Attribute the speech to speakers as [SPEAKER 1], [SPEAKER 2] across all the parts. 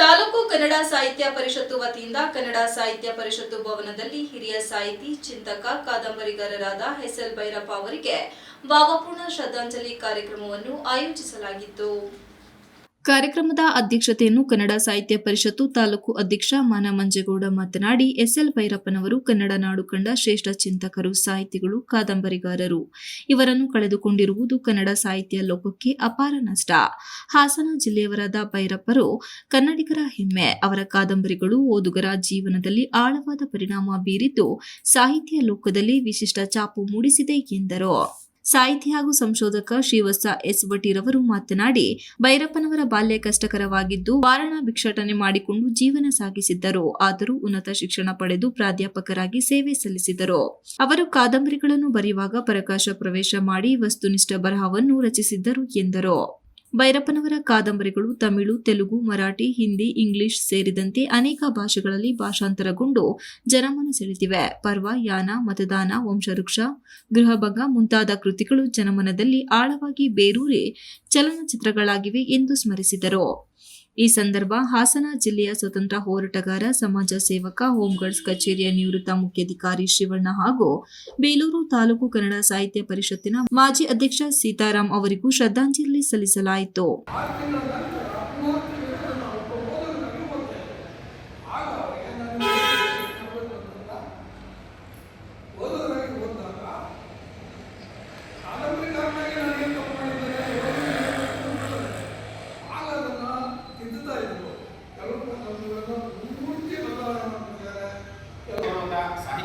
[SPEAKER 1] ತಾಲೂಕು ಕನ್ನಡ ಸಾಹಿತ್ಯ ಪರಿಷತ್ತು ವತಿಯಿಂದ ಕನ್ನಡ ಸಾಹಿತ್ಯ ಪರಿಷತ್ತು ಭವನದಲ್ಲಿ ಹಿರಿಯ ಸಾಹಿತಿ, ಚಿಂತಕ, ಕಾದಂಬರಿಗಾರರಾದ ಎಸ್ಎಲ್ ಭೈರಪ್ಪ ಅವರಿಗೆ ಭಾವಪೂರ್ಣ ಶ್ರದ್ಧಾಂಜಲಿ ಕಾರ್ಯಕ್ರಮವನ್ನು ಆಯೋಜಿಸಲಾಗಿತ್ತು. ಕಾರ್ಯಕ್ರಮದ ಅಧ್ಯಕ್ಷತೆಯನ್ನು ಕನ್ನಡ ಸಾಹಿತ್ಯ ಪರಿಷತ್ತು ತಾಲೂಕು ಅಧ್ಯಕ್ಷ ಮಾನ ಮಂಜೇಗೌಡ ಮಾತನಾಡಿ, ಎಸ್ಎಲ್ ಭೈರಪ್ಪನವರು ಕನ್ನಡ ನಾಡು ಕಂಡ ಶ್ರೇಷ್ಠ ಚಿಂತಕರು, ಸಾಹಿತಿಗಳು, ಕಾದಂಬರಿಗಾರರು. ಇವರನ್ನು ಕಳೆದುಕೊಂಡಿರುವುದು ಕನ್ನಡ ಸಾಹಿತ್ಯ ಲೋಕಕ್ಕೆ ಅಪಾರ ನಷ್ಟ. ಹಾಸನ ಜಿಲ್ಲೆಯವರಾದ ಭೈರಪ್ಪರು ಕನ್ನಡಿಗರ ಹೆಮ್ಮೆ, ಅವರ ಕಾದಂಬರಿಗಳು ಓದುಗರ ಜೀವನದಲ್ಲಿ ಆಳವಾದ ಪರಿಣಾಮ ಬೀರಿದ್ದು, ಸಾಹಿತ್ಯ ಲೋಕದಲ್ಲಿ ವಿಶಿಷ್ಟ ಚಾಪು ಮೂಡಿಸಿದೆ ಎಂದರು. ಸಾಹಿತಿ ಹಾಗೂ ಸಂಶೋಧಕ ಶ್ರೀವತ್ಸ ಎಸ್ ವಟೀರವರು ಮಾತನಾಡಿ, ಭೈರಪ್ಪನವರ ಬಾಲ್ಯ ಕಷ್ಟಕರವಾಗಿದ್ದು ವಾರಣ ಭಿಕ್ಷಾಟನೆ ಮಾಡಿಕೊಂಡು ಜೀವನ ಸಾಗಿಸಿದ್ದರು. ಆದರೂ ಉನ್ನತ ಶಿಕ್ಷಣ ಪಡೆದು ಪ್ರಾಧ್ಯಾಪಕರಾಗಿ ಸೇವೆ ಸಲ್ಲಿಸಿದರು. ಅವರು ಕಾದಂಬರಿಗಳನ್ನು ಬರೆಯುವಾಗ ಪರಕಾಶ ಪ್ರವೇಶ ಮಾಡಿ ವಸ್ತುನಿಷ್ಠ ಬರಹವನ್ನು ರಚಿಸಿದ್ದರು ಎಂದರು. ಭೈರಪ್ಪನವರ ಕಾದಂಬರಿಗಳು ತಮಿಳು, ತೆಲುಗು, ಮರಾಠಿ, ಹಿಂದಿ, ಇಂಗ್ಲಿಷ್ ಸೇರಿದಂತೆ ಅನೇಕ ಭಾಷೆಗಳಲ್ಲಿ ಭಾಷಾಂತರಗೊಂಡು ಜನಮನ ಸೆಳೆದಿವೆ. ಪರ್ವ, ಯಾನ, ಮತದಾನ, ವಂಶವೃಕ್ಷ, ಗೃಹಭಂಗ ಮುಂತಾದ ಕೃತಿಗಳು ಜನಮನದಲ್ಲಿ ಆಳವಾಗಿ ಬೇರೂರಿ ಚಲನಚಿತ್ರಗಳಾಗಿವೆ ಎಂದು ಸ್ಮರಿಸಿದರು. ಈ ಸಂದರ್ಭ ಹಾಸನ ಜಿಲ್ಲೆಯ ಸ್ವತಂತ್ರ ಹೋರಾಟಗಾರ, ಸಮಾಜ ಸೇವಕ, ಹೋಮ್ಗಾರ್ಡ್ಸ್ ಕಚೇರಿಯ ನಿವೃತ್ತ ಮುಖ್ಯಾಧಿಕಾರಿ ಶಿವಣ್ಣ ಹಾಗೂ ಬೇಲೂರು ತಾಲೂಕು ಕನ್ನಡ ಸಾಹಿತ್ಯ ಪರಿಷತ್ತಿನ ಮಾಜಿ ಅಧ್ಯಕ್ಷ ಸೀತಾರಾಮ್ ಅವರಿಗೂ ಶ್ರದ್ಧಾಂಜಲಿ ಸಲ್ಲಿಸಲಾಯಿತು.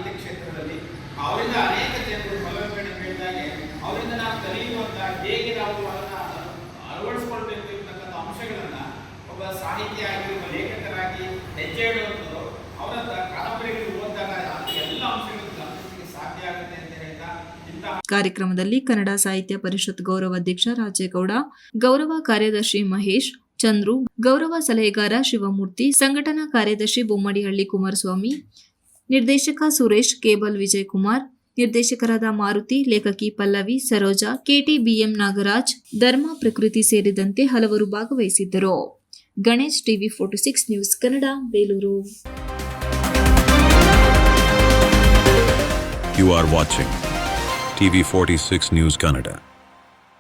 [SPEAKER 2] ಸಾಹಿತ್ಯ ಕ್ಷೇತ್ರದಲ್ಲಿ ಅವರಿಂದ ಅನೇಕ ಜನರು ಫಲವನ್ನು ಕೇಳಿದಾಗೆ ಅವರಿಂದ ನಾವು ಕಲಿಯುವಂತ ಹೇಗೆ ನಾವು ಅದನ್ನ ಅಳವಡಿಸ್ಕೊಳ್ಬೇಕು ಇರ್ತಕ್ಕಂಥ ಅಂಶಗಳನ್ನ ಒಬ್ಬ ಸಾಹಿತ್ಯ ಆಗಿ ಒಬ್ಬ ಲೇಖಕರಾಗಿ ಹೆಜ್ಜೆ ಇಡುವಂಥದ್ದು ಅವರಂತ ಕಾದಂಬರಿಗಳು ಓದಿದಾಗ ಎಲ್ಲ ಅಂಶಗಳನ್ನು ಗಮನಿಸಲಿಕ್ಕೆ ಸಾಧ್ಯ ಆಗುತ್ತೆ ಅಂತ ಹೇಳ್ತಾ
[SPEAKER 1] ಕಾರ್ಯಕ್ರಮದಲ್ಲಿ ಕನ್ನಡ ಸಾಹಿತ್ಯ ಪರಿಷತ್ ಗೌರವ ಅಧ್ಯಕ್ಷ ರಾಜೇಗೌಡ, ಗೌರವ ಕಾರ್ಯದರ್ಶಿ ಮಹೇಶ್, ಚಂದ್ರು, ಗೌರವ ಸಲಹೆಗಾರ ಶಿವಮೂರ್ತಿ, ಸಂಘಟನಾ ಕಾರ್ಯದರ್ಶಿ ಬೊಮ್ಮಡಿಹಳ್ಳಿ ಕುಮಾರಸ್ವಾಮಿ ನಿರ್ದೇಶಕ ಸುರೇಶ್, ಕೇಬಲ್ ವಿಜಯ್ ಕುಮಾರ್ ನಿರ್ದೇಶಕರಾದ ಮಾರುತಿ, ಲೇಖಕಿ ಪಲ್ಲವಿ, ಸರೋಜಾ ಕೆಟಿಬಿಎಂ ನಾಗರಾಜ್, ಧರ್ಮ ಪ್ರಕೃತಿ ಸೇರಿದಂತೆ ಹಲವರು ಭಾಗವಹಿಸಿದ್ದರು Ganesh TV forty six news Kannada, Belur
[SPEAKER 3] You are watching TV46 News Canada.